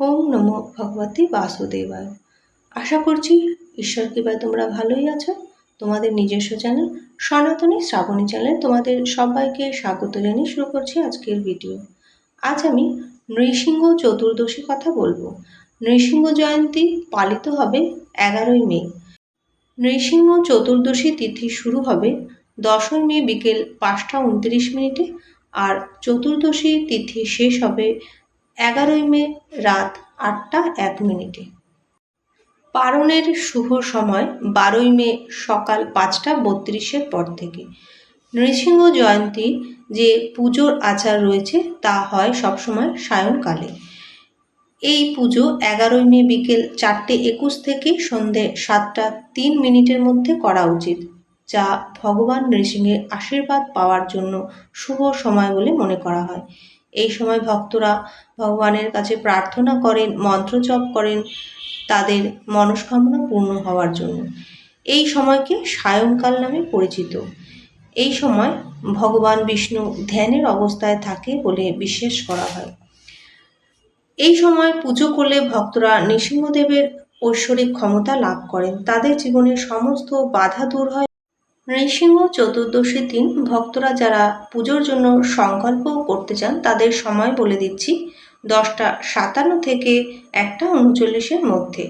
ওম নমো ভগবতী বাসুদেবায়। আশা করছি ঈশ্বর কৃপায় তোমরা ভালোই আছো। তোমাদের নিজস্ব চ্যানেল সনাতনী শ্রাবণী চ্যানেল তোমাদের সবাইকে স্বাগত জানিয়ে শুরু করছি আজকের ভিডিও। আজ আমি নৃসিংহ চতুর্দশী কথা বলব। নৃসিংহ জয়ন্তী পালিত হবে এগারোই মে। নৃসিংহ চতুর্দশী তিথি শুরু হবে দশই মে বিকেল পাঁচটা উনত্রিশ মিনিটে আর চতুর্দশী তিথি শেষ হবে এগারোই মে রাত আটটা এক মিনিটে। পারণের শুভ সময় বারোই মে সকাল পাঁচটা বত্রিশের পর থেকে। নৃসিংহ জয়ন্তী যে পুজোর আচার রয়েছে তা হয় সবসময় সায়নকালে। এই পুজো এগারোই মে বিকেল চারটে একুশ থেকে সন্ধে সাতটা তিন মিনিটের মধ্যে করা উচিত, যা ভগবান নৃসিংহের আশীর্বাদ পাওয়ার জন্য শুভ সময় বলে মনে করা হয়। এই সময় ভক্তরা ভগবানের কাছে প্রার্থনা করেন মন্ত্র জপ করেন তাদের মনস্কামনা পূর্ণ হওয়ার জন্য। এই সময়কে সায়ংকাল নামে পরিচিত। এই সময় ভগবান বিষ্ণু ধ্যানের অবস্থায় থাকে বলে বিশ্বাস করা হয়। এই সময় পুজো করলে ভক্তরা নৃসিংহদেবের ঐশ্বরিক ক্ষমতা লাভ করেন। তাদের জীবনের সমস্ত বাধা দূর হয়। নৃসিংহ চতুর্দশীর দিন ভক্তরা যারা পুজোর জন্য সংকল্প করতে চান, তাদের সময় বলে দিচ্ছি দশটা সাতান্ন থেকে একটা উনচল্লিশের মধ্যে।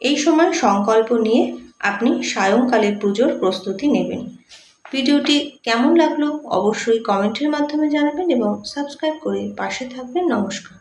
এই সময় সংকল্প নিয়ে আপনি সায়ংকালের পুজোর প্রস্তুতি নেবেন। ভিডিওটি কেমন লাগল অবশ্যই কমেন্টের মাধ্যমে জানাবেন এবং সাবস্ক্রাইব করে পাশে থাকবেন। নমস্কার।